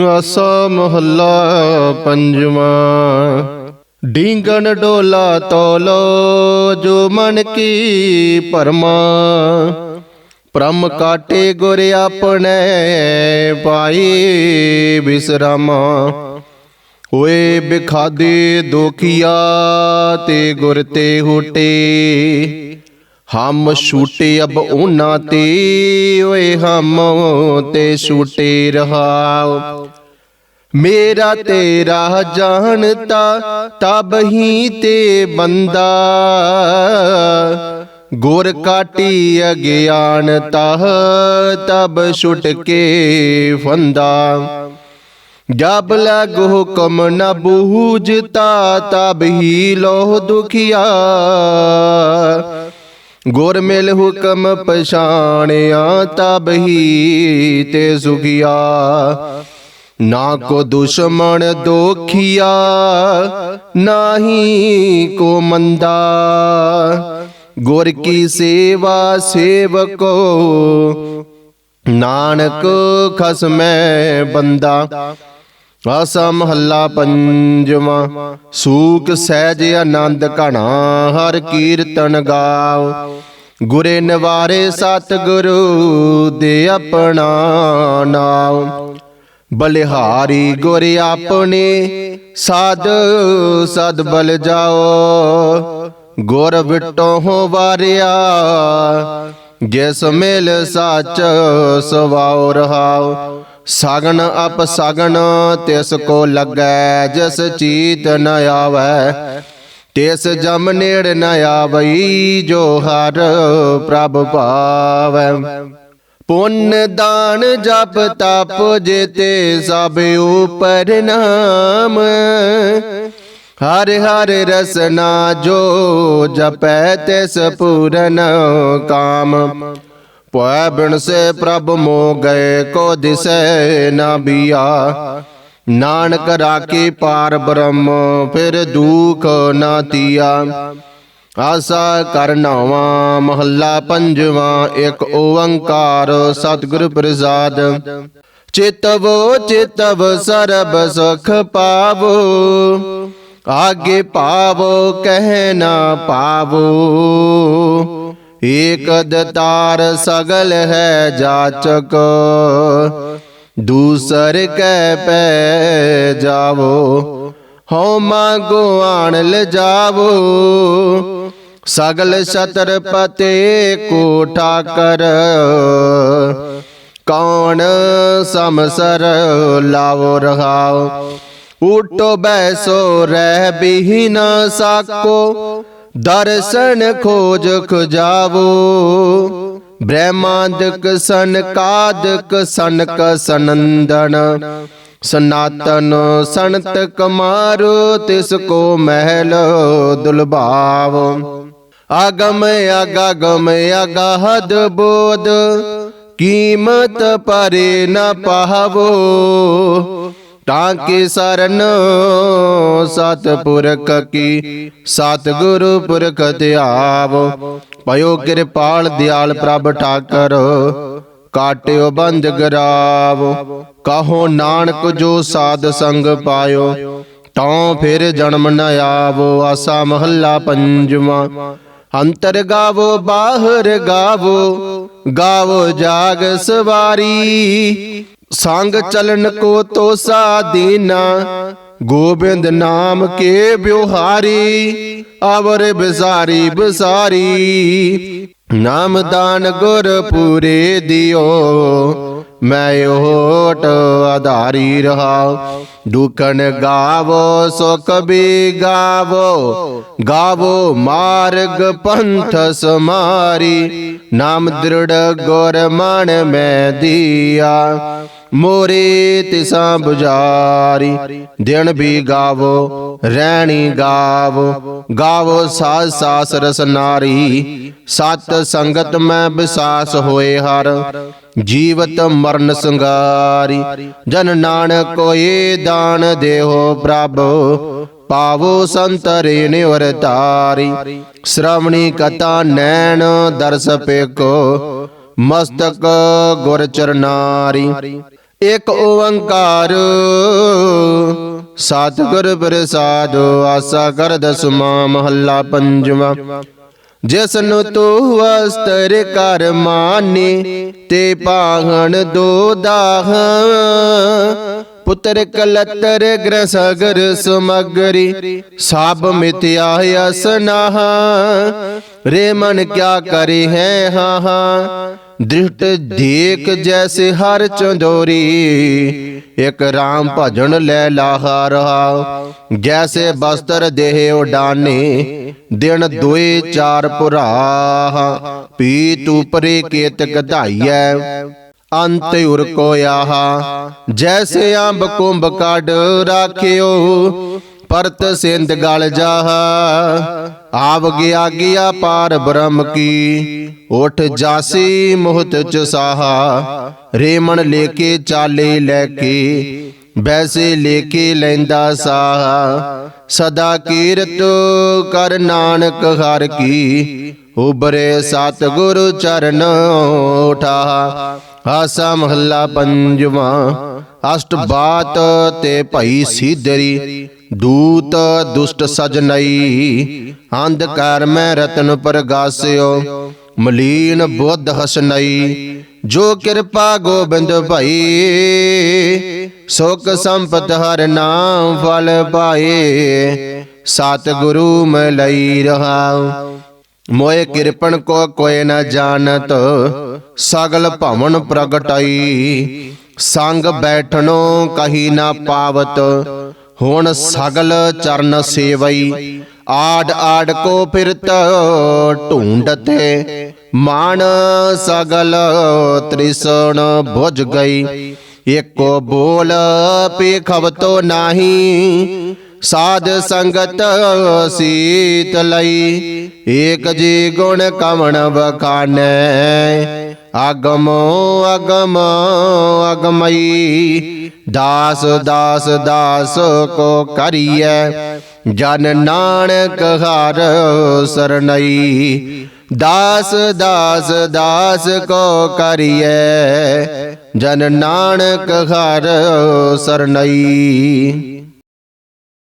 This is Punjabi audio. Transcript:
ਆਸਾ ਮਹੱਲਾ ਪੰਜਵਾਂ। ਡੀਂਗਣ ਡੋਲਾ ਤੋਲੋ ਜੋ ਮਨ ਕੀ ਭਰਮਾ। ਪ੍ਰਮ ਕਾਟੇ ਗੁਰ ਆਪਣੇ ਪਾਈ ਬਿਸਰਾਮਾ। ਹੋਏ ਬਿਖਾਦੇ ਦੋਖੀਆ ਤੇ ਗੁਰ ਤੇ ਹੁਟੇ। ਹਮ ਛੂਟੇ ਅਬ ਉਹਨਾਂ ਤੇ, ਓਏ ਹਮ ਤੇ ਛੂਟੇ ਰਹਾਓ। ਮੇਰਾ ਤੇਰਾ ਜਾਣਤਾ ਤਬ ਹੀ ਤੇ ਬੰਦਾ। ਗੁਰ ਕਾਟੀ ਅਗਿਆਨਤਾ ਤਬ ਛੁਟ ਕੇ ਫੰਦਾ। ਜਬ ਲਗ ਹੁਕਮ ਨ ਬੂਝਤਾ, ਤਬ ਹੀ ਲੋਹ ਦੁਖੀਆ। ਗੁਰ ਮਿਲ ਹੁਕਮ ਪਛਾਣਿਆ ਤਬ ਹੀ ਤੇ ਸੁਖੀਆ। ਨਾ ਕੋ ਦੁਸ਼ਮਣ ਦੋਖੀਆ, ਨਾਹੀ ਕੋ ਮੰਦਾ। ਗੁਰ ਕੀ ਸੇਵਾ ਸੇਵਕੋ, ਨਾਨਕ ਖਸਮੈ ਬੰਦਾ। ਆਸਾ ਮਹੱਲਾ ਪੰਜਵਾਂ ਸੂਕ ਸਹਿਜ ਆਨੰਦ ਘਣਾ, ਹਰ ਕੀਰਤਨ ਗਾਓ। ਗੁਰੇ ਨਿਵਾਰੇ ਸਤ ਗੁਰੂ ਦੇ ਆਪਣਾ ਨਾਮ ਬਲਿਹਾਰੀ ਗੁਰ ਆਪਣੇ, ਸਾਧ ਸਦ ਬਲ ਜਾਓ। ਗੁਰ ਵਿਟੋ ਹੋ ਵਾਰਿਆ, ਜਿਸ ਮਿਲ ਸੱਚ ਸਵਾਉ ਰਹਾਓ ਸਾਗਣ ਅਪ ਸਾਗਣ, ਤਿਸ ਕੋ ਲੱਗੈ ਜਿਸ ਚੀਤ ਨ ਆਵੈ। ਤਿਸ ਜਮ ਨੇੜ ਨ ਆਵਈ, ਜੋ ਹਰ ਪ੍ਰਭ ਭਾਵੈ ਪੁੰਨ ਦਾਨ ਜਪ ਤਪ ਜੇਤੇ ਸਭ ਉਪਰ ਨਾਮ। ਹਰ ਹਰ ਰਸਨਾ ਜੋ ਜਪੈ ਤਿਸ ਪੂਰਨ ਕਾਮ। ਪੈ ਬਿਨ ਸੇ ਪ੍ਰਭ ਮੋ ਗਏ, ਕੋ ਦਿਸੈ ਨਾ ਬਿਆ। ਨਾਨਕ ਰਾਖੀ ਪਾਰ ਬ੍ਰਹਮ, ਫਿਰ ਦੁਖ ਨਾ ਤੀਆ। ਆਸਾ ਕਰਨਾਵਾ ਮਹੱਲਾ ਪੰਜਵਾਂ, ਇੱਕ ਓੰਕਾਰ ਸਤਿਗੁਰ ਪ੍ਰਸਾਦ। ਚਿਤਵੋ, ਚਿਤਵ ਸਰਬ ਸੁਖ ਪਾਵੋ, ਆਗੇ ਪਾਵੋ, ਕਹਿ ਨਾ ਪਾਵੋ। ਏਕ ਦਤਾਰ ਸਗਲ ਹੈ ਜਾਚਕ, ਦੂਸਰ ਕੈ ਪੈ ਜਾਵੋ, ਹਉ ਮਾਗੋ ਆਣ ਲਜਾਵੋ। ਸਗਲ ਛਤਰਪਤੇ ਕੋ ਠਾਕਰ ਕੌਣ ਸਮਸਰ ਲਾਵੋ ਰਹਾਓ। ਉਠੋ ਬੈਸੋ ਰਹਿ ਬਿਹੀ ਸਾਕੋ ਦਰਸ਼ਨ ਖੋਜ ਖਜਾਵੋ। ਬ੍ਰਹਮਾਦਿਕ ਸਨਕਾਦਿਕ ਸਨਕ ਸਨੰਦਨ ਸਨਾਤਨ ਸੰਤ ਕਮਾਰੋ ਤਿਸ ਕੋ ਮਹਿਲ ਦੁਲਭਾਵ ਆਗਮ ਅਗਗਮ ਅਗਹਦ ਬੋਧ। ਕੀਮਤ ਪਰੇ ਨ ਪਾਵੋ। ਟਾਂਕੇ ਸਰਨ, ਸਤਿਪੁਰਖ ਕੀ, ਸਤਿਗੁਰੂ ਪੁਰਖ ਧਿਆਵ। ਪਇਓ ਕਿਰਪਾਲ ਦਿਆਲ ਪ੍ਰਭ ਠਾਕਰ, ਕਾਟਿਓ ਬੰਦ ਗਰਾਵ। ਕਹੋ ਨਾਨਕ ਜੋ ਸਾਧ ਸੰਗ ਪਾਇਓ ਤਉ ਫਿਰ ਜਨਮ ਨ ਆਵੋ, ਆਸਾ ਮਹੱਲਾ ਪੰਜਵਾਂ। ਅੰਤਰ ਗਾਵੋ, ਬਾਹਰ ਗਾਵੋ ਗਾਵੋ ਜਾਗ ਸਵਾਰੀ। ਸੰਗ ਚਲਨ ਕੋ ਤੋਸਾ ਦੀਨਾ ਗੋਬਿੰਦ ਨਾਮ ਕੇ ਬਿਵਹਾਰੀ ਅਵਰ ਬਿਸਾਰੀ ਬਿਸਾਰੀ ਨਾਮ ਦਾਨ ਗੁਰ ਪੂਰੇ ਦਿਓ, ਮੈਂ ਓਟ ਆਧਾਰੀ ਰਹਾ ਦੁਖਨ ਗਾਵੋ, ਸੁਖ ਵੀ ਗਾਵੋ ਗਾਵੋ ਮਾਰਗ ਪੰਥ ਸਮਾਰੀ। ਨਾਮ ਦ੍ਰਿੜ ਗੁਰ ਮਨ ਮੈਂ ਦੀਆ। ਮੋਰੇ ਤਿਸਾ 부ਜਾਰੀ ਦਿਨ ਵੀ ਗਾਵੋ ਰਹਿਣੀ ਗਾਵੋ। ਗਾਵੋ ਸਾਸ ਸਾਸ ਰਸ ਸਤ ਸੰਗਤ ਮੈਂ ਵਿਸਾਸ ਹੋਏ ਹਰ। ਜੀਵਤ ਮਰਨ ਸੰਗਾਰੀ, ਜਨ ਨਾਨਕ ਕੋਏ ਦਾਨ ਦੇਹੋ ਪ੍ਰਭ। ਪਾਵੋ ਸੰਤਰੇ ਨਿਵਰਤਾਰੀ ਸ਼੍ਰਵਣੀ ਕਥਾ ਨੈਣ ਦਰਸ ਪੇਕੋ। ਮਸਤਕ ਗੁਰ ਚਰਨਾਰੀ ਇਕ ਓੰਕਾਰ। ਸਤਿਗੁਰ ਪ੍ਰਸਾਦ ਆਸਾ ਕਰ ਦਸਮਾ ਮਹੱਲਾ ਪੰਜਵਾ। ਜਿਸ ਨੂੰ ਤੂੰ ਵਸਤਰ ਕਰ ਮਾਨੇ ਤੇ ਪਾਹਣ ਦੋ ਦਾਹ। ਪੁੱਤਰ ਕਲਤਰ ਗ੍ਰਹ ਸਗਰ ਸਮਗਰੀ ਸਭ ਮਿਤਿਆ ਅਸਨਾਹ। ਰੇ ਮਨ ਕਿਆ ਕਰੇ ਹੈ ਹਾਂ ਹਾਂ ਦ੍ਰਿਸ਼ਟ ਦੇਖ ਜੈਸੇ ਹਰ ਚੰਦੋਰੀ। ਇਕ ਰਾਮ ਭਜਨ ਲੈ ਲਾਹਾ ਰਹਾ ਜੈਸੇ ਬਸਤਰ ਦੇਹ ਉਡਾਨੇ। ਦਿਨ ਦੋਏ ਚਾਰ ਪੁਰਾ ਪੀ ਤੂ ਕੇਤ ਕਧਾਈਐ ਅੰਤ ਉਰ ਕੋ ਆਹਾ ਜੈਸੇ ਅੰਬ ਕੁੰਭ ਕੱਢ ਰਾਖਿਓ। ਪਰਤ ਸਿੰਧ ਗਲ ਜਾਹਾ। ਆਵ ਗਿਆ ਗਿਆ ਪਾਰ ਬ੍ਰਹਮ ਕੀ। ਉਠ ਜਾਸੀ ਮੋਹਤ ਚ ਸਾਹਾ। ਰੇਮਣ ਲੈ ਕੇ ਚਾਲੇ ਲੈ ਕੇ, ਬੈਸੇ ਲੈ ਕੇ ਲੈਂਦਾ ਸਾਹਾ। ਸਦਾ ਕੀਰਤ ਕਰ ਨਾਨਕ ਹਰ ਕੀ। ਉਬਰੇ ਸਤ ਗੁਰੂ ਚਰਨ ਉਠਾ। ਆਸਾ ਮਹੱਲਾ ਪੰਜਵਾ। ਅਸ਼ਟ ਬਾਤ ਤੇ ਭਈ ਸੀਦਰੀ। ਦੂਤ ਦੁਸ਼ਟ ਸਜਨਈ ਅੰਧਕਾਰ ਮੈਂ ਰਤਨ ਪ੍ਰਗਾਸਿਓ ਮਲੀਨ ਬੁੱਧ ਹਸਨਈ ਜੋ ਕਿਰਪਾ ਗੋਬਿੰਦ ਭਈ। ਸੁਖ ਸੰਪਤ ਹਰ ਨਾਮ ਫਲ ਪਾਏ ਸਤ ਗੁਰੂ ਮੈਂ ਰਹਾ ਮੋਏ ਕਿਰਪਨ ਕੋ ਕੋਇ ਨ ਜਾਣਤ, ਸਗਲ ਭਵਨ ਪ੍ਰਗਟਾਈ। ਸੰਗ ਬੈਠਣੋ ਕਹੀ ਨਾ ਪਾਵਤ ਹੁਣ ਸਗਲ ਚਰਨ ਸੇਵਈ, ਆੜ ਆੜ ਕੋ ਫਿਰਤ ਢੂੰਡਤੇ ਮਾਨ ਸਗਲ ਤ੍ਰਿਸਣ ਬੁਝ ਗਈ। ਏਕੋ ਬੋਲ ਪੇਖਵ ਤੋ ਨਾਹੀ, ਸਾਧ ਸੰਗਤ ਸੀਤ ਲਈ। ਏਕ ਜੀ ਗੁਣ ਕਵਣ ਬਖਾਨੈ ਅਗਮ ਅਗਮ ਅਗਮਈ ਦਾਸ ਦਾਸ ਦਾਸ ਕੋ ਕਰੀਐ। ਜਨ ਨਾਨਕ ਹਰ ਸਰਣਈ ਦਾਸ ਦਾਸ ਦਾਸ ਕੋ ਕਰੀਐ। ਜਨ ਨਾਨਕ ਹਰ ਸਰਣਈ